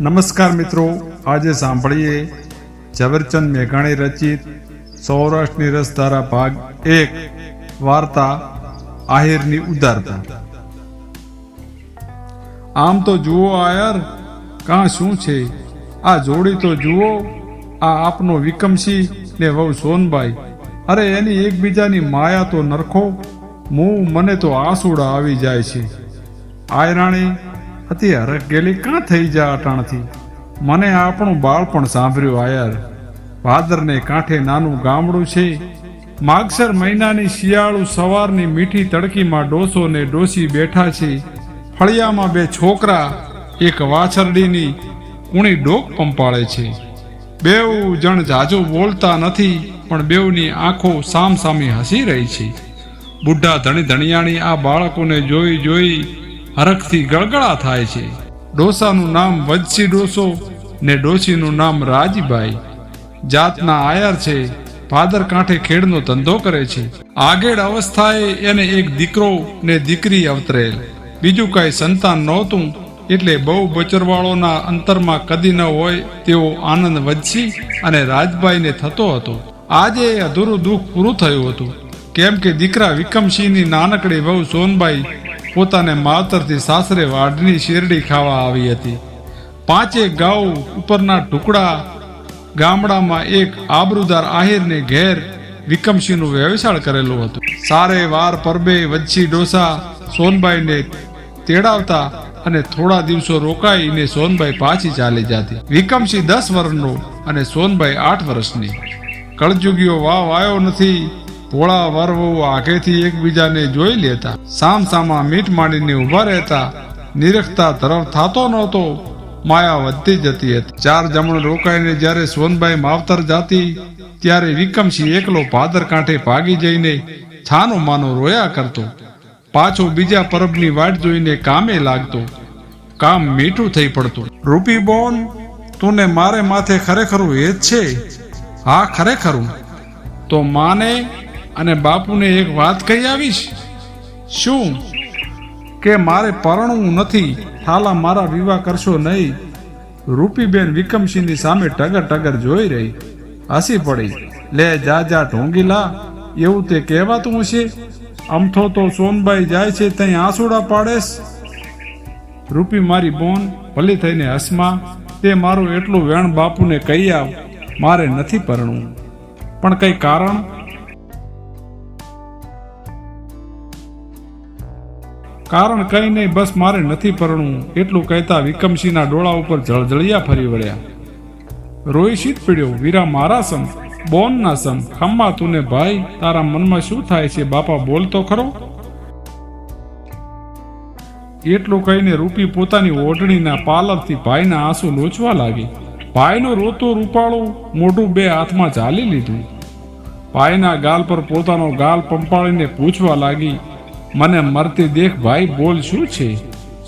નમસ્કાર મિત્રો, આજે સાંભળીએ ઝવેરચંદ મેઘાણી રચિત સૌરાષ્ટ્રની રસધારા ભાગ એક, વાર્તા આહિરની ઉદારતા. આમ તો જુઓ આયર, કાં શું છે? આ જોડી તો જુઓ, આ આપનો વિકમસિંહ ને વહુ સોનબાઈ. અરે એની એકબીજાની માયા તો નરખો, મું, મને તો આંસુડા આવી જાય છે. આયરાણી અતિ હરખ ગેલી કાં થઈ જા અટાણથી? મને આપણું બાળપણ સાંભળ્યું, આયર. ભાદરને કાંઠે નાનું ગામડું છે. માગસર મહિનાની શિયાળુ સવારની મીઠી તડકીમાં ડોસો ને ડોસી બેઠા છે. ફળિયામાં બે છોકરા, એક વાછરડીની કુણી ડોક પંપાળે છે. બેઉ જણ જાજુ બોલતા નથી, પણ બેઉની આંખો સામસામી હસી રહી છે. બુઢા ધણી ધણિયાણી આ બાળકોને જોઈ જોઈ હરખથી ગળગળા થાય છે. ડોસાનું નામ વજસી ડોસો ને ડોસીનું નામ રાજીબાઈ જાતના આયર છે ફાદર કાંઠે ખેડનો ધંધો કરે છે. આગેડ અવસ્થાએ એને એક દીકરો ને દીકરી અવતરેલ. બીજું કાંઈ સંતાન નહોતું, એટલે બહુ બચરવાળોના અંતરમાં કદી ન હોય તેવો આનંદ વજસી અને રાજભાઈને થતો હતો. આજે અધૂરું દુઃખ પૂરું થયું હતું. કેમ કે દીકરા વિક્રમસિંહની નાનકડી વહુ સોનબાઈ પોતાને માવતરથી સાસરે વાઢની શેરડી ખાવા આવી હતી. પાંચે ગાઉ ઉપરના ટુકડા, ગામડામાં એક આબરૂદાર આહિરને ઘેર વિક્રમસિંહનું વ્યવસાળ કરેલું હતું. સારે વાર પરબે વચ્છી ડોસા સોનબાઈને તેડાવતા અને થોડા દિવસો રોકાઈને સોનબાઈ પાછી ચાલી જતી. વિક્રમસિંહ દસ વર્ષનો અને સોનબાઈ આઠ વર્ષની. કળજુગીઓ વાવ આવ્યો નથી. ભોળા વરવો આગેથી એકબીજાને જોઈ લેતા. સામ સામા મીટ માંડીને ઊભા રહેતા. નિરખતા તરફ થતો નહોતો. માયા વધતી જતી હતી. ચાર જમણ રોકાઈને જ્યારે સોનબાઈ માવતર જાતી, ત્યારે વિક્રમસિંહ એકલો ભાદર કાંઠે ભાગી જઈને છાનો માનો રોયા કરતો. પાછો બીજા પરબની વાટ જોઈને કામે લાગતો. કામ મીઠું થઈ પડતું. રૂપી બોન, તુને મારે માથે ખરેખરું એ જ છે? હા, ખરેખરું. તો માને અને બાપુને એક વાત કહી આવીશ? શું? કે મારે પરણવું નથી, થાલા મારા વિવાહ કરશો નહીં. રૂપીબેન વિક્રમસિંહની સામે ટગર ટગર જોઈ રહી. હસી પડી. લે જા જા, ઢોંગીલા, એવું તે કહેવાતું હશે? અમથો તો સોનબાઈ જાય છે ત્યાં આંસુડા પાડેશ. રૂપી મારી બોન, ભલી થઈને હસમાં, તે મારું એટલું વેણ બાપુને કહી આવ, મારે નથી પરણવું. પણ કંઈ કારણ? કારણ કઈ નહીં, બસ મારે નથી પરણવું. એટલું કહેતા વિક્રમસિંહના ડોળા ઉપર જળજળિયા ફરી વળ્યા. રોઈ પીડ્યો, વીરા મારા સમ બોનના સમ ખમ્મા તુને ભાઈ, તારા મનમાં શું થાય છે, બાપા બોલતો ખરો. એટલું કહીને રૂપી પોતાની ઓઢણીના પાલરથી ભાઈના આંસુ લોચવા લાગી. ભાઈનું રોતું રૂપાળું મોઢું બે હાથમાં ચાલી લીધું. ભાઈના ગાલ પર પોતાનો ગાલ પંપાળીને પૂછવા લાગી મને મરતી દેખ ભાઈ બોલ શું છે?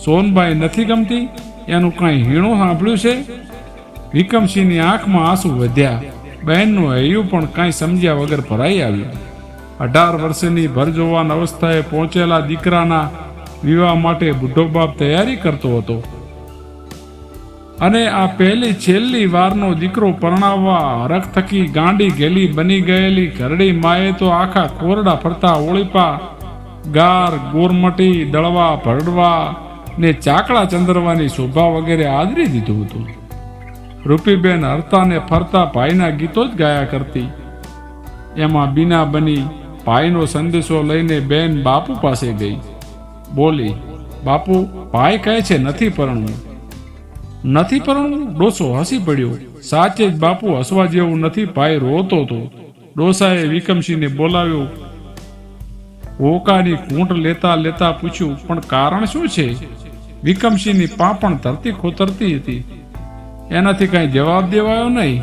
સોનભાઈ નથી ગમતી? એનું કાંઈ હીણું સાંભળ્યું છે? વિક્રમસિંહની આંખમાં આંસુ વધ્યા. બહેનનું હૈયું પણ કાંઈ સમજ્યા વગર ભરાઈ આવ્યું. અઢાર વર્ષની ભરજોવાન અવસ્થાએ પહોંચેલા દીકરાના વિવાહ માટે બુઢો બાપ તૈયારી કરતો હતો. અને આ પહેલી છેલ્લી વારનો દીકરો પરણાવવા હરખ થકી ગાંડી ગેલી બની ગયેલી ઘરડી માએ તો આખા કોરડા ફરતા ઓળીપા ગાર, ગોરમટી, દળવા, ભરડવા ને ચાકડા ચંદરવાની શોભા વગેરે આદરી દીધું હતું. રૂપીબેન હરતા ને ફરતા ભાઈના ગીતો જ ગાયા કરતી. એમાં બીના બની ભાઈનો સંદેશો લઈને બેન બાપુ પાસે ગઈ. બોલી, બાપુ, ભાઈ કહે છે નથી પરણવું. નથી પરણવું? ડોસો હસી પડ્યો. સાચે જ બાપુ હસવા જેવું નથી. ભાઈ રોતો હતો ડોસાએ વિક્રમસિંહને બોલાવ્યો હોકાની ઘૂંટ લેતા લેતા પૂછ્યું, પણ કારણ શું છે? વિક્રમસિંહની પાપણ ધરતી ખોતરતી હતી. એનાથી કાંઈ જવાબ દેવાયો નહીં.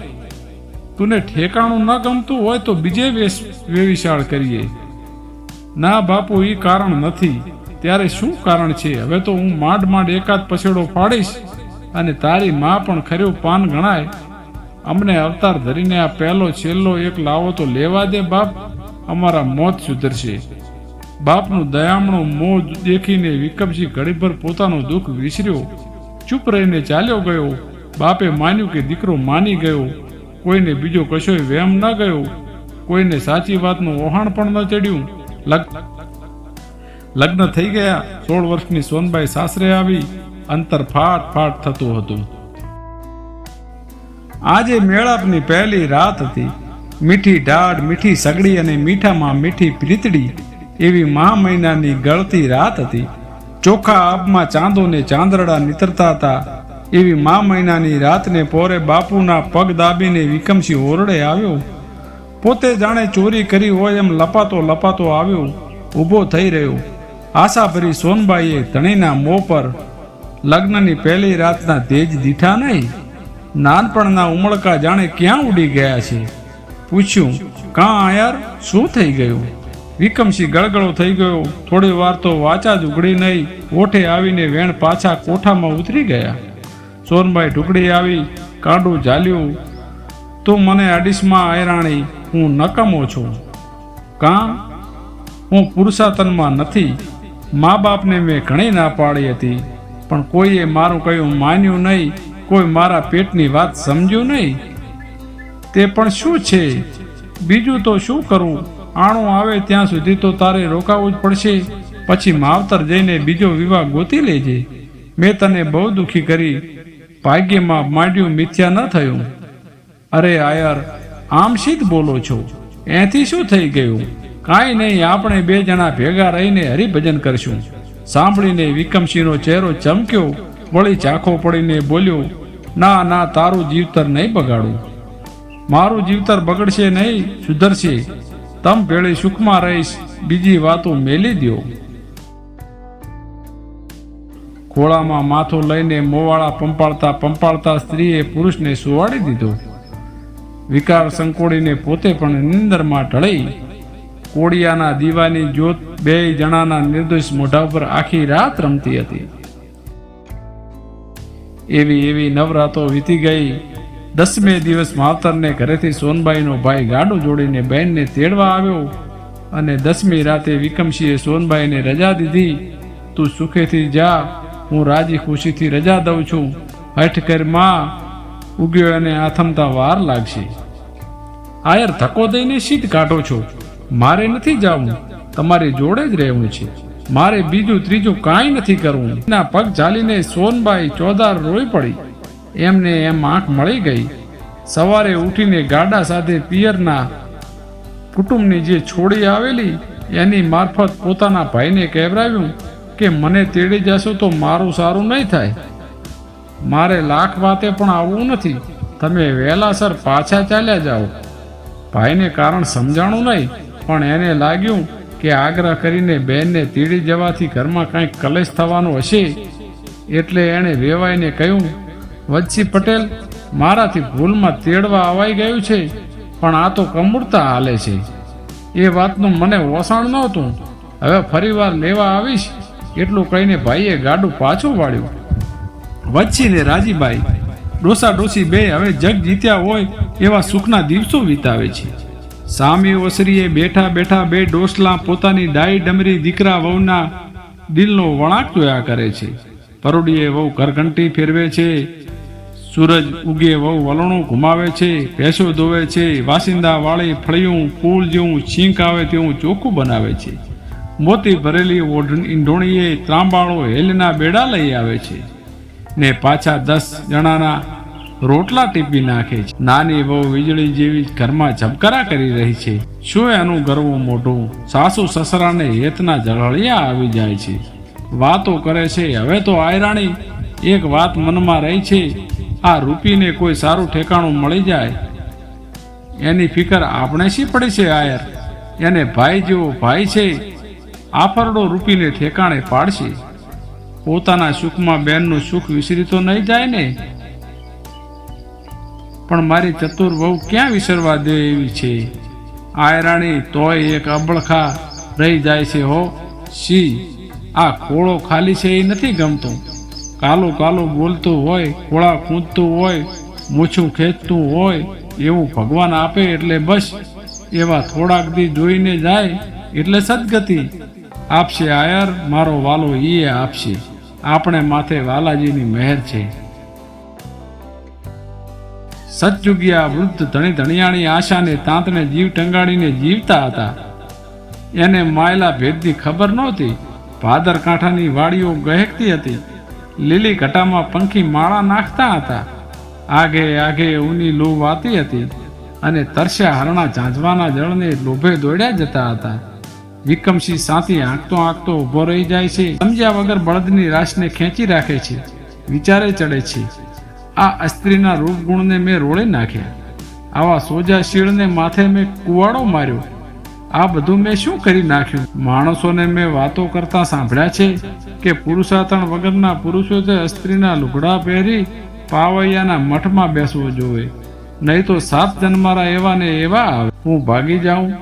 તુને ઠેકાણું ન ગમતું હોય તો બીજે વેશ, વેવિશાળ કરીએ. ના બાપુ એ કારણ નથી. ત્યારે શું કારણ છે? હવે તો હું માંડ માંડ એકાદ પછેડો ફાડીશ અને તારી માં પણ ખર્યું પાન ગણાય. અમને અવતાર ધરીને આ પહેલો છેલ્લો એક લાવો તો લેવા દે બાપ. અમારા મોત સુધરશે. બાપનું દયામણું મોં દેખીને વિક્રમસિંહ ઘડીભર પોતાનું દુઃખ વિસર્યો. ચૂપ રહીને ચાલ્યો ગયો. બાપે માન્યું કે દીકરો માની ગયો. કોઈને બીજો કશોય વહેમ ન ગયો. કોઈને સાચી વાતનું વહાણ પણ ન ચડ્યું. લગ્ન થઈ ગયા. સોળ વર્ષની સોનબાઈ સાસરે આવી. અંતર ફાટ ફાટ થતું હતું. આજે મેળાપની પહેલી રાત હતી. મીઠી ડાઢ મીઠી સગડી અને મીઠામાં મીઠી પ્રીતડી એવી મહા મહિનાની ગળતી રાત હતી. ચોખા આબમાં ચાંદો ને ચાંદરડા નીતરતા હતા. એવી મા મહિનાની રાતને પોરે બાપુના પગ દાબીને વિકમસી ઓરડે આવ્યો. પોતે જાણે ચોરી કરી હોય એમ લપાતો લપાતો આવ્યો. ઊભો થઈ રહ્યો. આશાભરી સોનબાઈએ ધણીના મોં પર લગ્નની પહેલી રાતના તેજ દીઠા નહીં. નાનપણના ઉમળકા જાણે ક્યાં ઉડી ગયા છે? પૂછ્યું, કાં આયાર શું થઈ ગયું? વિકમસિંહ ગળગળો થઈ ગયો. થોડી વાર તો વાચા જ ઉઘડી નહીં. ઓઠે આવીને વેણ પાછા કોઠામાં ઉતરી ગયા. સોનભાઈ ઢુકડી આવી, કાંડું ઝાલ્યું. તું મને અડીસમાં આયરાણી, હું નકમો છું. કાં? હું પુરુષાતનમાં નથી. મા બાપને મેં ઘણી ના પાડી હતી, પણ કોઈએ મારું કહ્યું માન્યું નહીં? કોઈ મારા પેટની વાત સમજ્યું નહીં? તે પણ શું છે? બીજું તો શું કરવું આણું આવે ત્યાં સુધી તો તારે રોકાવું જ પડશે. પછી માવતર જઈને બીજો વિવાહ ગોતી લેજે. મેં તને બહુ દુખી કરી. ભાગ્યમાં માંડ્યું મિથ્યા ન થયું. અરે આયર, આમ શીત બોલો છો? એથી શું થઈ ગયું? કાંઈ નહીં, આપણે બે જણા ભેગા રહીને હરિભજન કરશું. સાંભળીને વિકમસિંહનો ચહેરો ચમક્યો. વળી ચાખો પડીને બોલ્યો, ના ના, તારું જીવતર નહીં બગાડું. મારું જીવતર બગડશે નહીં, સુધરશે. તમ ભેળી સુખમાં રહીશ, બીજી વાતો મેલી દ્યો. ખોળામાં માથું લઈને મોવાળા પંપાળતા પંપાળતા સ્ત્રીએ પુરુષને સુવાડી દીધો. વિકાર સંકોડીને પોતે પણ નિંદરમાં ઢળી. કોડિયાના દીવાની જ્યોત બે જણાના નિર્દોષ મોઢા ઉપર આખી રાત રમતી હતી. એવી એવી નવરાતો વીતી ગઈ. દસમે દિવસ માવતરને ઘરેથી સોનબાઈનો ભાઈ ગાડું જોડીને બહેનને તેડવા આવ્યો અને દસમી રાતે વિકમસિંહે સોનબાઈને રજા દીધી, તું સુખેથી જા, હું રાજી ખુશીથી રજા દઉં છું. હઠ કરમાં, ઉગ્યો અને આથમતા વાર લાગશે. આયર ધક્કો દઈને સીધ કાઢો છો. મારે નથી જવું. તમારી જોડે જ રહેવું છે. મારે બીજું ત્રીજું કાંઈ નથી કરવું. એના પગ ચાલીને સોનબાઈ ચોદાર રોઈ પડી. એમને એમ આંખ મળી ગઈ. સવારે ઉઠીને ગાડા સાથે પિયરના કુટુંબની જે છોડી આવેલી, એની મારફત પોતાના ભાઈને કહેવરાવ્યું કે, મને તેડી જશો તો મારું સારું નહીં થાય. મારે લાખ વાતે પણ આવવું નથી. તમે વહેલાસર પાછા ચાલ્યા જાઓ. ભાઈને કારણ સમજાણું નહીં, પણ એને લાગ્યું કે આગ્રહ કરીને બહેનને તીડી જવાથી ઘરમાં કાંઈક કલેશ થવાનો હશે, એટલે એણે વેવાઈને કહ્યું વચ્ચી પટેલ મારાથી ભૂલમાં તેડવા અવાઈ ગયું છે, પણ આ તો કમૂરતા હાલે છે. એ વાતનું મને ઓસાણ નહોતું. હવે ફરીવાર લેવા આવીશ, એટલું કહીને ભાઈએ ગાડું પાછું વાળ્યું. વચ્ચીને રાજીબાઈ ડોસા ડોસી બે હવે જગ જીત્યા હોય એવા સુખના દિવસો વિતાવે છે. સામી ઓસરીએ બેઠા બેઠા બે ડોસલા પોતાની ડાઈ ડમરી દીકરા વહુના દિલનો વળાંક જોયા કરે છે. પરોડીએ વહુ કરઘંટી ફેરવે છે સૂરજ ઉગે, વહુ વલણું ઘુમાવે છે, ભેંસો ધોવે છે, વાસિંદા વાળી ફળિયું, ફૂલ જેવું છીંક આવે તેવું ચોખ્ખું બનાવે છે. મોતી ભરેલી ઈંઢોણીએ ત્રાંબાળો હેલના બેડા લઈ આવે છે ને પાછા દસ જણાના રોટલા ટીપી નાખે છે. નાની વહુ વીજળી જેવી ઘરમાં ઝબકારા કરી રહી છે. શું એનું ગરવું મોઢું? સાસુ સસરાને હેતના જળહળિયા આવી જાય છે. વાતો કરે છે, હવે તો આયરાણી. એક વાત મનમાં રહી છે આ રૂપીને કોઈ સારું ઠેકાણું મળી જાય? એની ફિકર આપણે શી પડી છે, આયર? એને ભાઈ જેવો ભાઈ છે, આફરડો રૂપીને ઠેકાણે પાડશે. પોતાના સુખમાં બેનનું સુખ વિસરી તો નહીં જાય ને? પણ મારી ચતુર વહુ ક્યાં વિસરવા દે એવી છે? આયરાણી તોય એક અબળખા રહી જાય છે, હો. સી આ ખોળો ખાલી છે એ નથી ગમતો. કાલો કાલું બોલતું હોય ખોળા કૂદતું હોય, મૂછું ખેંચતું હોય, એવું ભગવાન આપે એટલે બસ. એવા થોડાક દી જોઈને જાય એટલે સદગતિ. આપશે આયર, મારો વાલો ઈએ આપશે. આપણે માથે વાલાજીની મહેર છે. સતયુગિયા વૃદ્ધ ધણી ધણિયાણી આશાને તાંતને જીવ ટંગાડીને જીવતા હતા. એને માયલા ભેદની ખબર નહોતી. ભાદર કાંઠાની વાડીઓ ગહેકતી હતી. લીલી ઘટામાં પંખી માળા નાખતા હતા. આગે આગે ઊની લૂ વાતી હતી અને તરસ્યા હરણા ઝાંઝવાના જળને લોભે દોડ્યા જતા હતા. વિક્રમસિંહ સાથી આંકતો આંકતો ઊભો રહી જાય છે, સમજ્યા વગર બળદની રાશને ખેંચી રાખે છે, વિચારે ચડે છે. આ અસ્ત્રીના રૂપ ગુણને મેં રોળી નાખ્યા. આવા સોજા શીળને માથે મેં કુવાડો માર્યો. આ બધું મેં શું કરી નાખ્યું? માણસોને મેં વાતો કરતા સાંભળ્યા છે કે પુરુષાર્થણ વગરના પુરુષોએ સ્ત્રીના લુગડા પહેરી પાવૈયાના મઠમાં બેસવું જોઈએ. નહીં તો સાત જન્મારા એવા ને એવા આવે. હું ભાગી જાઉં.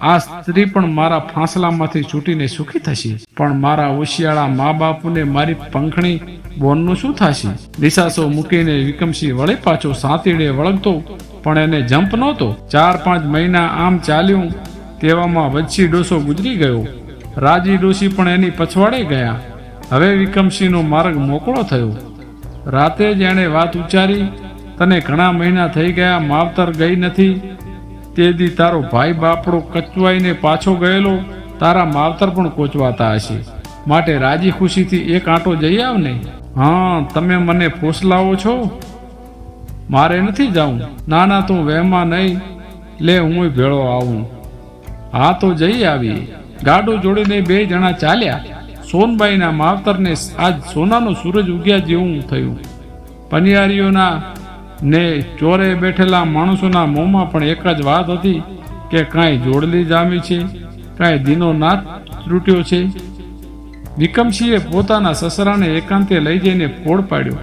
આ સ્ત્રી પણ મારા ફાંસલામાંથી છૂટીને સુખી થશે. પણ મારા હોશિયાળા મા બાપુને મારી પંખણી બોનનું શું થશે? નિશાસો મૂકીને વિક્રમસિંહ વળે પાછો સાતીડે વળગતો, પણ એને જમ્પ નહોતો. ચાર પાંચ મહિના આમ ચાલ્યું તેવામાં વચ્ચી ડોસો ગુજરી ગયો. રાજી ડોસી પણ એની પછવાડે ગયા. હવે વિક્રમસિંહનો માર્ગ મોકળો થયો. રાતે જ એણે વાત ઉચ્ચારી, તને ઘણા મહિના થઈ ગયા, માવતર ગઈ નથી. તે દી તારો ભાઈ બાપડો કચવાઈને પાછો ગયેલો, તારા માવતર પણ કોચવાતા હશે. માટે રાજી ખુશીથી એક આંટો જઈ આવ ને. હા, તમે મને ફોસલાવો છો? મારે નથી જાઉં. ના ના તું વહેમાં નહીં. લે હું ભેળો આવું. હા તો જઈ આવી. ગાડું જોડીને બે જણા ચાલ્યા. સોનબાઈના માવતરને આજ સોનાનો સૂરજ ઉગ્યા જેવું થયું. પનિયારીઓના ને ચોરે બેઠેલા માણસોના મોંમાં પણ એક જ વાત હતી કે કાંઈ જોડલી જામી છે, કાંઈ દીનો નાથ ત્રુટ્યો છે. વિક્રમસિંહે પોતાના સસરાને એકાંતે લઈ જઈને ફોડ પાડ્યો.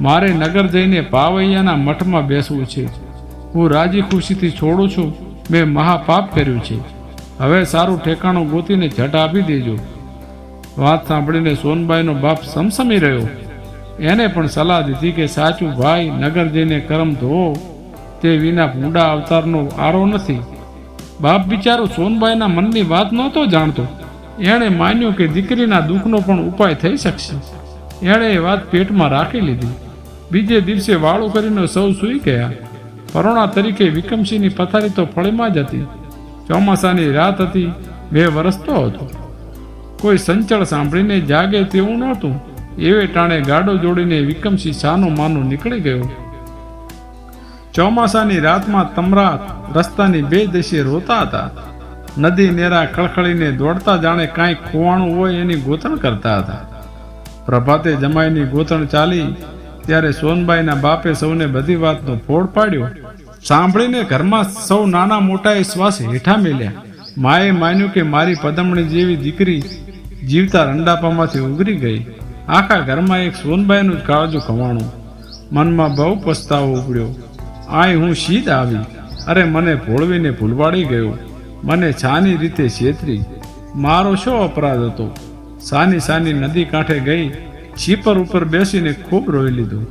મારે નગર જઈને પાવૈયાના મઠમાં બેસવું છે. હું રાજી ખુશીથી છોડું છું. મેં મહાપાપ કર્યું છે. હવે સારું ઠેકાણું ગોતીને ઝટ આપી દેજો. વાત સાંભળીને સોનબાઈનો બાપ સમસમી રહ્યો. એને પણ સલાહ દીધી કે સાચું ભાઈ નગર જઈને કરમ ધોવો. તે વિના ભૂંડા અવતારનો આરો નથી. બાપ બિચારો સોનબાઈના મનની વાત નહોતો જાણતો. એણે માન્યું કે દીકરીના દુઃખનો પણ ઉપાય થઈ શકશે. એણે એ વાત પેટમાં રાખી લીધી. બીજે દિવસે વાળું કરીને સૌ સૂઈ ગયા. પરોણા તરીકે વિક્રમસિંહની પથારી તો ફળીમાં જ હતી. ચોમાસાની રાત હતી, બે વરસતો હતો. કોઈ સંચળ સાંભળીને જાગે તેવું નહોતું. એવે ટાણે ગાડો જોડીને વિક્રમસિંહ સાનો માનો નીકળી ગયો. ચોમાસાની રાતમાં તમરા રસ્તાની બે દિશે રોતા હતા. નદી નેરા ખળખળીને દોડતા જાણે કાંઈ ખોવાણું હોય એની ગોતણ કરતા હતા. પ્રભાતે જમાઈની ગોતણ ચાલી, ત્યારે સોનબાઈના બાપે સૌને બધી વાતનો ફોડ પાડ્યો. સાંભળીને ઘરમાં સૌ નાના મોટાએ શ્વાસ હેઠા મેલ્યા. માએ માન્યું કે મારી પદમણી જેવી દીકરી જીવતા રંડાપામાંથી ઉગરી ગઈ. આખા ઘરમાં એક સોનબાઈનું જ કાળજું ખવાણું. મનમાં બહુ પસ્તાવો ઉપડ્યો આય, હું શીત આવી. અરે, મને ભોળવીને ભૂલવાડી ગયો. મને છાની રીતે છેતરી. મારો શો અપરાધ હતો? સાની સાની નદી કાંઠે ગઈ. છીપર ઉપર બેસીને ખૂબ રોઈ લીધું.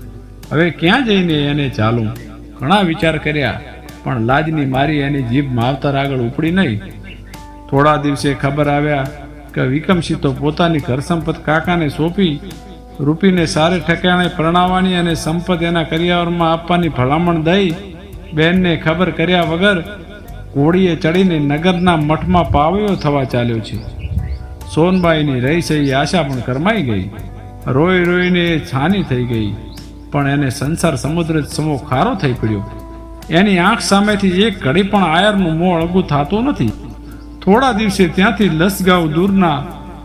હવે ક્યાં જઈને એને ચાલું? ઘણા વિચાર કર્યા, પણ લાજની મારી એની જીભ માવતર આગળ ઉપડી નહીં. થોડા દિવસે ખબર આવ્યા કે વિક્રમસિંહ તો પોતાની ઘર સંપત કાકાને સોંપી, રૂપીને સારે ઠેકાણે પરણાવવાની અને સંપત એના કરિયાવરમાં આપવાની ભલામણ દઈ બહેનને ખબર કર્યા વગર ઘોડીએ ચડીને નગરના મઠમાં પાવયો થવા ચાલ્યો છે. સોનબાઈની રહી સહી આશા પણ કરમાઈ ગઈ. રોઈ રોઈને છાની થઈ ગઈ. પણ એને સંસાર સમુદ્ર સમો ખારો થઈ પડ્યો. એની આંખ સામેથી એક ઘડી પણ આયરનું મોં અળગું થતું નથી. થોડા દિવસે ત્યાંથી લસગાંવ દૂરના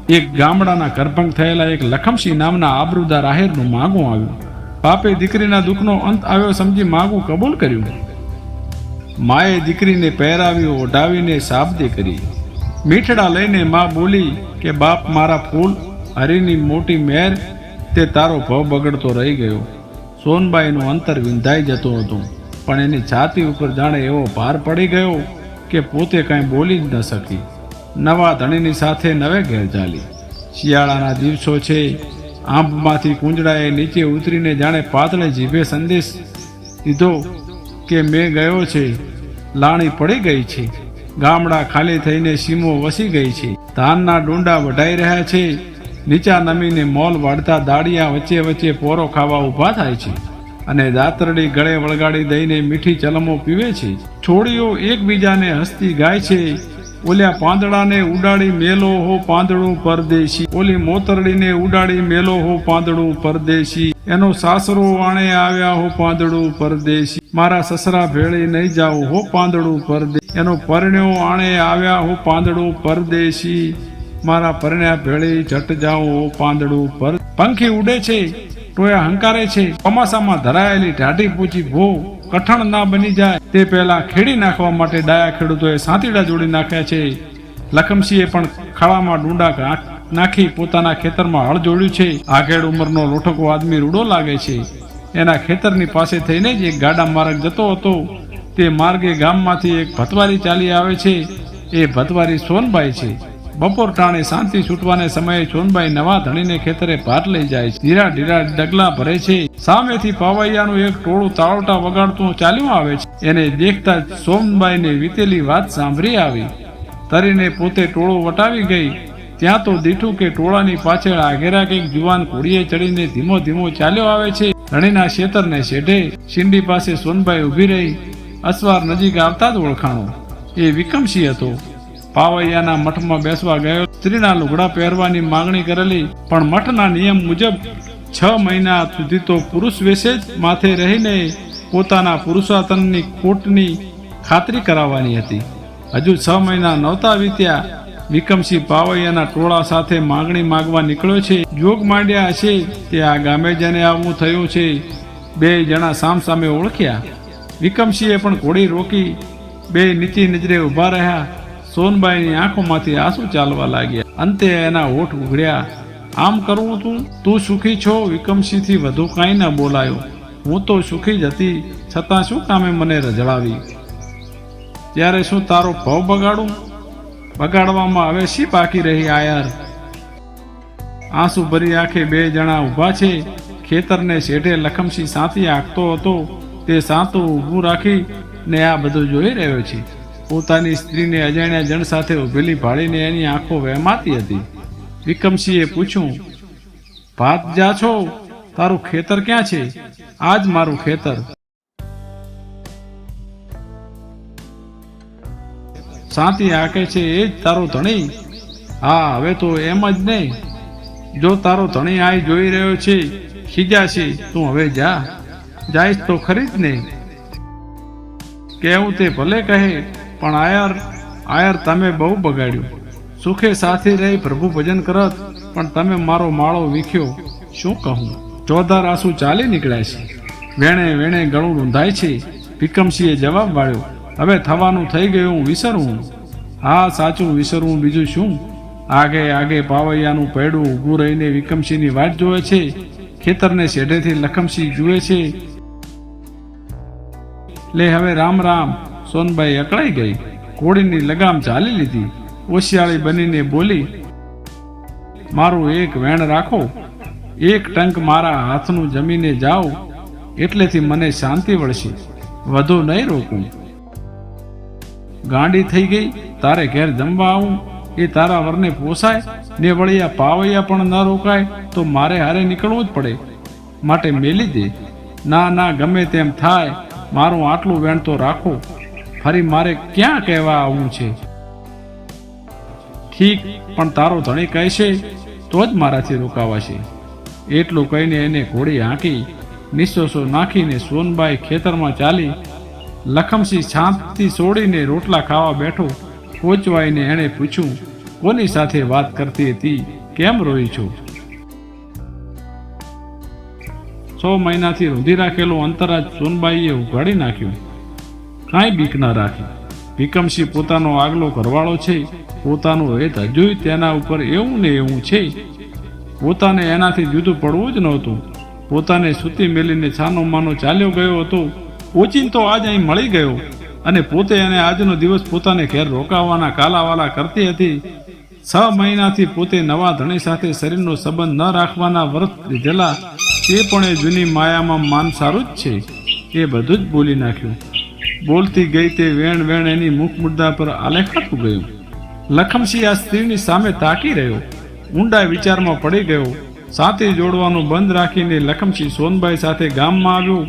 એક ગામડાના કરભંગ થયેલા એક લખમસિંહ નામના આબરૂદાર આહેરનું માગું આવ્યું. બાપે દીકરીના દુઃખનો અંત આવ્યો સમજી માગું કબૂલ કર્યું. માએ દીકરીને પહેરાવી ઓઢાવીને સાબદી કરી. મીઠડા લઈને માં બોલી કે, બાપ, મારા ફૂલ, હરીની મોટી મેર તે તારો ભવ બગડતો રહી ગયો. સોનબાઈનું અંતર વિંધાઈ જતું હતું. પણ એની છાતી ઉપર જાણે એવો ભાર પડી ગયો કે પોતે કાંઈ બોલી જ ન શકી. નવા ધણીની સાથે નવે ઘેર ચાલી. શિયાળાના દિવસો છે. આંબમાંથી કુંજડાએ નીચે ઉતરીને જાણે પાતળે જીભે સંદેશ દીધો કે મેં ગયો છે. લાણી પડી ગઈ છે. ગામડા ખાલી થઈને સીમો વસી ગઈ છે. ધાનના ડુંડા વઢાઈ રહ્યા છે. નીચા નમીને મોલ વાળતા દાડિયા વચ્ચે વચ્ચે પોરો ખાવા ઊભા થાય છે અને દાતરડી ગળે વળગાડી દઈને મીઠી ચલમો પીવે છે. છોડીઓ એકબીજાને હસતી ગાય છે. ઓલ્યા પાંદડાને ઉડાડી મેલો હો પાંદડું પરદેશી. ઓલી મોતરડીને ઉડાડી મેલો હો પાંદડું પરદેશી. એનો સાસરો આણે આવ્યા હો પાંદડું પરદેશી. મારા સસરા ભેળી નહીં જાવ હો પાંદડું પરદેશી એનો પરણ્યો આણે આવ્યા હો પાંદડું પરદેશી. મારા પરણ્યા ભેળી, જટ જાઓ પાંદડું પર. પંખી ઉડે છે, ટોયા હંકારે છે, ચોમાસામાં ધરાયેલી ઢાઢી પૂછી ભો કઠણ ના બની જાય. તે પહેલા ખેડી નાખવા માટે ડાયા ખેડૂતોએ સાંતીડા જોડી નાખ્યા છે. લખમસિંહે પણ ખાડામાં ડુંડા નાખી પોતાના ખેતરમાં હળ જોડ્યું છે. આઘેડ ઉંમરનો લોઠકો આદમી રૂડો લાગે છે. એના ખેતરની પાસે થઈને જ એક ગાડા માર્ગ જતો હતો. તે માર્ગે ગામમાંથી એક ભતવારી ચાલી આવે છે. એ ભતવારી સોનભાઈ છે. બપોર ટાણે શાંતિ છૂટવાને સમયે સોનબાઈ નવા ધણીને ખેતરે ભાત લઈ જાય છે. ધીરા ધીરા ડગલા ભરે છે. સામેથી પાવૈયાનું એક ટોળું તાળોટા વગાડતું ચાલ્યું આવે છે. એને દેખતા જ સોનબાઈને વીતેલી વાત સાંભળી આવી. તરીને પોતે ટોળો વટાવી ગઈ. ત્યાં તો દીઠું કે ટોળાની પાછળ આઘેરા કંઈક જુવાન ઘોડીએ ચડીને ધીમો ધીમો ચાલ્યો આવે છે. ધણીના શેતરને શેઢે શિંડી પાસે સોનબાઈ ઊભી રહી. અસવાર નજીક આવતા જ ઓળખાણો. એ વિક્રમસિંહ હતો. પાવૈયાના મઠમાં બેસવા ગયો. સ્ત્રીના લુગડા પહેરવાની માંગણી કરેલી, પણ મઠના નિયમ મુજબ છ મહિના સુધી તો પુરુષ વેશે જ માથે રહીને પોતાના પુરુષાતનની ખોટની ખાતરી કરાવવાની હતી. હજુ છ મહિના નહોતા વીત્યા, વિક્રમસિંહ પાવૈયાના ટોળા સાથે માંગણી માગવા નીકળ્યો છે. જોગ માંડ્યા છે તે આ ગામે જેને આવવું થયું છે. બે જણા સામ સામે ઓળખ્યા. વિક્રમસિંહે પણ ઘોડી રોકી બે નીચી નજરે ઊભા રહ્યા. સોનબાઈની આંખોમાંથી આંસુ ચાલવા લાગ્યા. અંતે એના હોઠ ઉઘડ્યા. આમ કરવું તું? તું સુખી છો? વિક્રમસિંહથી વધુ કાંઈ ન બોલાયો. હું તો સુખી જ હતી. છતાં શું કામે મને રજળાવી ત્યારે શું તારો ભાવ બગાડું? બગાડવામાં હવે શી બાકી રહી આયાર? આંસુ ભરી આંખે બે જણા ઊભા છે. ખેતરને શેઢે લખમસિંહ સાથી આંકતો હતો. તે સાંતું ઊભું રાખી ને આ બધું જોઈ રહ્યો છે. પોતાની સ્ત્રીને અજાણ્યા જણ સાથે ઉભેલી ભાળીને એની આંખો વહેમાતી હતી. વિક્રમસિંહે પૂછ્યું, ભાત જા છો? તારું ખેતર ક્યાં છે? આજ મારું ખેતર. સાંતી આકે છે, એ જ તારો ધણી. હા, હવે તો એમ જ નહીં જો તારો ધણી આ જોઈ રહ્યો છે, ખીજા છે, તું હવે જા. જાઈશ તો ખરી જ ને કેવું તે ભલે કહે પણ આયર આયર તમે બહુ બગાડ્યું. સુખે સાથી રહી પ્રભુ ભજન કરત, પણ તમે મારો માળો વીખ્યો. શું કહું? ચોધાર આંસુ ચાલી નીકળ્યા છે. વેણે વેણે ગળું રૂંધાય છે. વિક્રમસિંહે જવાબ વાળ્યો, હવે થવાનું થઈ ગયું વિસરવું હા, સાચું વિસરવું બીજું શું? આગે આગે પાવૈયાનું પૈડું ઊભું રહીને વિક્રમસિંહની વાટ જોવે છે. ખેતરને શેઢેથી લખમસિંહ જુએ છે. લે, હવે રામ રામ. સોનબાઈ અકળાઈ ગઈ. ઘોડીની લગામ ચાલી લીધી. ઓશિયાળી બનીને બોલી, મારું એક વેણ રાખો. એક ટંક મારા હાથનું જમીને જાઓ એટલેથી મને શાંતિ વળશે. વધુ નહીં રોકું. ગાંડી થઈ ગઈ. તારે ઘેર જમવા આવું. એ તારા વરને પોસાય. ને વળિયા પાવૈયા પણ ન રોકાય, તો મારે હારે નીકળવું જ પડે. માટે મેલી દે. ના ના, ગમે તેમ થાય. મારું આટલું વેણ તો રાખો. ફરી મારે ક્યાં કહેવા આવવું છે? ઠીક, પણ તારો ધણી કહેશે તો જ મારાથી રોકાવાશે. એટલું કહીને એને ઘોડી હાંકી નિશ્વાસો નાખીને સોનબાઈ ખેતરમાં ચાલી લખમસિંહ શાંતિ છોડીને રોટલા ખાવા બેઠો કોચવાઈને એણે પૂછ્યું, કોની સાથે વાત કરતી હતી? કેમ રોઈ છો? છ મહિનાથી રૂંધી રાખેલું અંતરાજ સોનબાઈએ ઉઘાડી નાખ્યું. કાંઈ બીક ના રાખી. વિક્રમસિંહ પોતાનો આગલો ઘરવાળો છે, પોતાનું હેત હજુય તેના ઉપર એવું ને એવું છે. પોતાને એનાથી જુદું પડવું જ નહોતું. પોતાને સૂતી મેલીને છાનો માનો ચાલ્યો ગયો હતો. ઓચિંતો આજ અહીં મળી ગયો અને પોતે એને આજનો દિવસ પોતાને ઘેર રોકાવાના કાલાવાલા કરતી હતી. છ મહિનાથી પોતે નવા ધણી સાથે શરીરનો સંબંધ ન રાખવાના વ્રત લીધેલા. તે પણ એ જૂની માયામાં માન સારું જ છે. એ બધું જ બોલી નાખ્યું. બોલતી ગઈ તે વેણ વેણ એની મુખ મુદ્દા પર આલેખાતું ગયું. લખમસિંહ આ સ્ત્રીની સામે તાકી રહ્યો. ઊંડા વિચારમાં પડી ગયો. સાથે જોડવાનું બંધ રાખીને લખમસિંહ સોનભાઈ સાથે ગામમાં આવ્યું.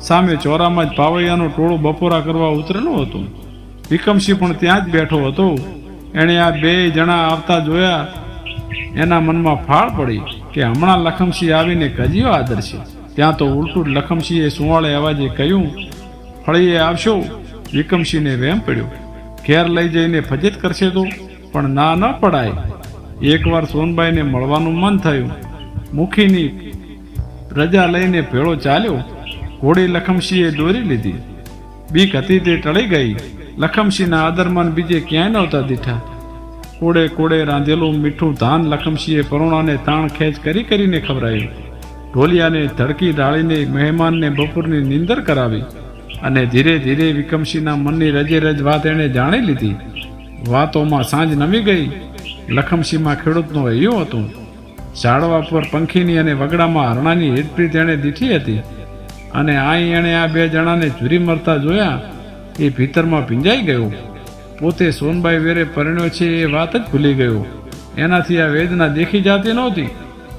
સામે ચોરામાં જ પાવૈયાનો ટોળો બપોરા કરવા ઉતરેલો હતું. વિક્રમસિંહ પણ ત્યાં જ બેઠો હતો. એણે આ બે જણા આવતા જોયા. એના મનમાં ફાળ પડી કે હમણાં લખમસિંહ આવીને કજિયો આદરશે. ત્યાં તો ઉલટું લખમસિંહે સુવાળે અવાજે કહ્યું ફળીએ આવશો? વિક્રમસિંહને વેમ પડ્યો. ઘેર લઈ જઈને ફજિત કરશે તો? પણ ના, ન પડાય. એકવાર સોનબાઈને મળવાનું મન થયું. મુખીની રજા લઈને ભેળો ચાલ્યો. ઘોડી લખમસિંહે દોરી લીધી. બીક હતી તે ટળી ગઈ. લખમસિંહના આદરમાન બીજે ક્યાંય નહોતા દીઠા. કોડે કોડે રાંધેલું મીઠું ધાન લખમસિંહે પરોણાને તાણ ખેંચ કરી કરીને ખવરાયું ઢોલિયાને ધડકી ડાળીને મહેમાનને બપોરની નિંદર કરાવી. અને ધીરે ધીરે વિક્રમસિંહના મનની રજે રજ વાત એણે જાણી લીધી. વાતોમાં સાંજ નમી ગઈ. લખમસિંહમાં ખેડૂતનો હૈયું હતું. ઝાડવા પર પંખીની અને વગડામાં હરણાની હેતપ્રીત એણે દીઠી હતી. અને અહીં એણે આ બે જણાને ઝૂરી મરતા જોયા. એ ભીતરમાં ભીંજાઈ ગયો. પોતે સોનબાઈ વેરે પરણ્યો છે એ વાત જ ભૂલી ગયો. એનાથી આ વેદના દેખી જાતી નહોતી.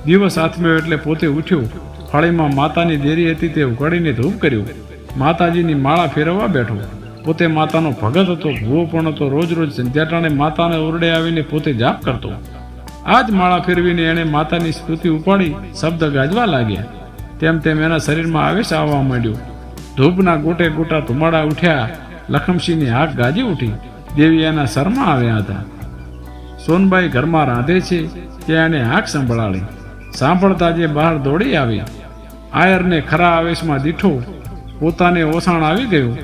દિવસ આથમ્યો એટલે પોતે ઉઠ્યો. ફાળીમાં માતાની દેરી હતી તે ઉગાડીને ધૂપ કર્યું. માતાજીની માળા ફેરવવા બેઠો. પોતે માતાનો ભગત હતો, ભૂવો પણ હતો. રોજ રોજ સંધ્યાટાણે માતાને ઓરડે આવીને પોતે જાપ કરતો. આ જ માળા ફેરવીને એણે માતાની સ્તુતિ ઉપાડી શબ્દ ગાજવા લાગ્યા. તેમ તેમ એના શરીરમાં આવેશ આવવા માંડ્યો. ધૂપના ગોટે ગોટા ધુમાડા ઉઠ્યા. લખમસિંહની હાક ગાજી ઉઠી. દેવી એના શરમાં આવ્યા હતા. સોનબાઈ ઘરમાં રાંધે છે ત્યાં એને હાક સંભળાવી સાંભળતા જે બહાર દોડી આવી. આયરને ખરા આવેશમાં દીઠો પોતાને ઓસાણ આવી ગયું.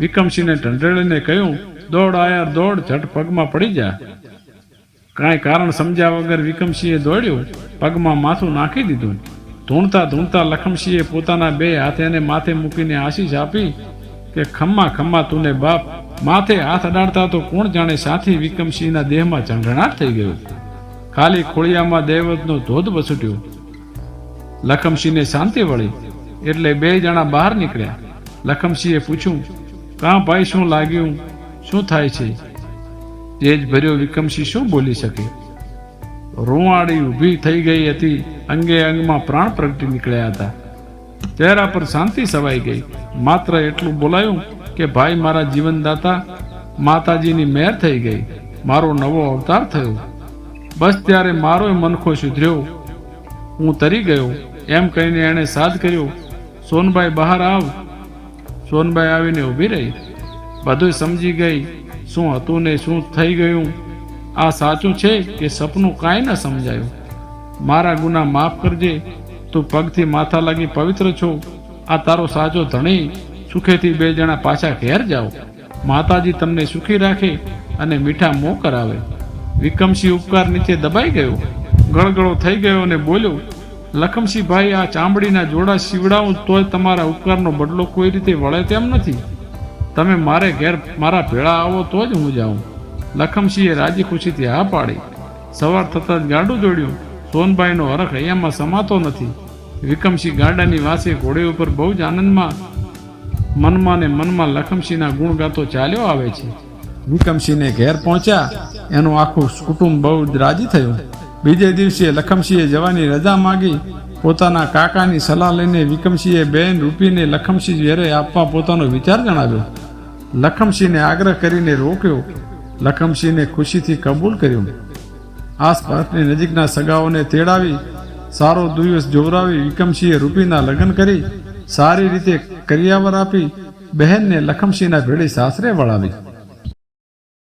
વિક્રમસિંહને ઢંઢેળીને કહ્યું, દોડ આયા, દોડ, ઝટ પગમાં પડી જા. કાંઈ કારણ સમજ્યા વગર વિક્રમસિંહે દોડ્યું, પગમાં માથું નાખી દીધું. ધૂણતા ધૂણતા લખમસિંહે પોતાના બે હાથેને માથે મૂકીને આશીષ આપી કે, ખમ્મા ખમ્મા, તુને બાપ, માથે હાથ અડાડતા તો કોણ જાણે સાથી વિક્રમસિંહના દેહમાં ઝંઝણાટ થઈ ગયો. ખાલી ખોળિયામાં દૈવતનો ધોધ વસૂટ્યો. લખમસિંહને શાંતિ વળી. એટલે બે જણા બહાર નીકળ્યા. લખમસિંહે પૂછ્યું, કાં ભાઈ શું લાગ્યું? શું થાય છે? તેજ ભર્યો વિક્રમસિંહ શું બોલી શકે? રૂવાડી ઊભી થઈ ગઈ હતી, અંગે અંગમાં પ્રાણ પ્રગટી નીકળ્યા હતા. ચહેરા પર શાંતિ સવાઈ ગઈ. માત્ર એટલું બોલાયું કે, ભાઈ મારા જીવનદાતા, માતાજીની મહેર થઈ ગઈ. મારો નવો અવતાર થયો. બસ ત્યારે મારો મનખો સુધર્યો. હું તરી ગયો. એમ કહીને એણે સાદ કર્યો. સોનબાઈ બહાર આવ. સોનબાઈ આવીને ઊભી રહી. બધું સમજી ગઈ શું હતું ને શું થઈ ગયું. આ સાચું છે કે સપનું કાંઈ ન સમજાયું. મારા ગુના માફ કરજે. તું પગથી માથા લાગી પવિત્ર છો. આ તારો સાચો ધણી. સુખેથી બે જણા પાછા ઘેર જાઓ. માતાજી તમને સુખી રાખે અને મીઠા મોં કરાવે. વિક્રમસિંહ ઉપકાર નીચે દબાઈ ગયો. ગળગળો થઈ ગયો અને બોલ્યો લખમસિંહ ભાઈ, આ ચામડીના જોડા સીવડાવું તોય તમારા ઉપકારનો બદલો કોઈ રીતે વળે તેમ નથી. તમે મારે ઘેર મારા ભેળા આવો તો જ હું જાઉં. લખમસિંહે રાજી ખુશીથી હા પાડી. સવાર થતાં જ ગાડું જોડ્યું સોનભાઈનો હરખ અહીંયામાં સમાતો નથી. વિક્રમસિંહ ગાડાની વાસે ઘોડે ઉપર બહુ જ આનંદમાં, મનમાં ને મનમાં લખમસિંહના ગુણ ગાતો ચાલ્યો આવે છે. વિક્રમસિંહને ઘેર પહોંચ્યા. એનું આખું કુટુંબ બહુ જ રાજી થયું. બીજે દિવસે લખમસિંહે જવાની રજા માંગી પોતાના કાકાની સલાહ લઈને વિક્રમસિંહે બેન રૂપીને લખમસિંહ વેરે આપવા પોતાનો વિચાર જણાવ્યો. લખમસિંહને આગ્રહ કરીને રોક્યો. લખમસિંહને ખુશીથી કબૂલ કર્યું. આસપાસની નજીકના સગાઓને તેડાવી, સારો દિવસ જોવરાવી વિક્રમસિંહે રૂપીના લગ્ન કરી, સારી રીતે કરિયાવર આપી, બહેનને લખમસિંહના ભેળી સાસરે વળાવી.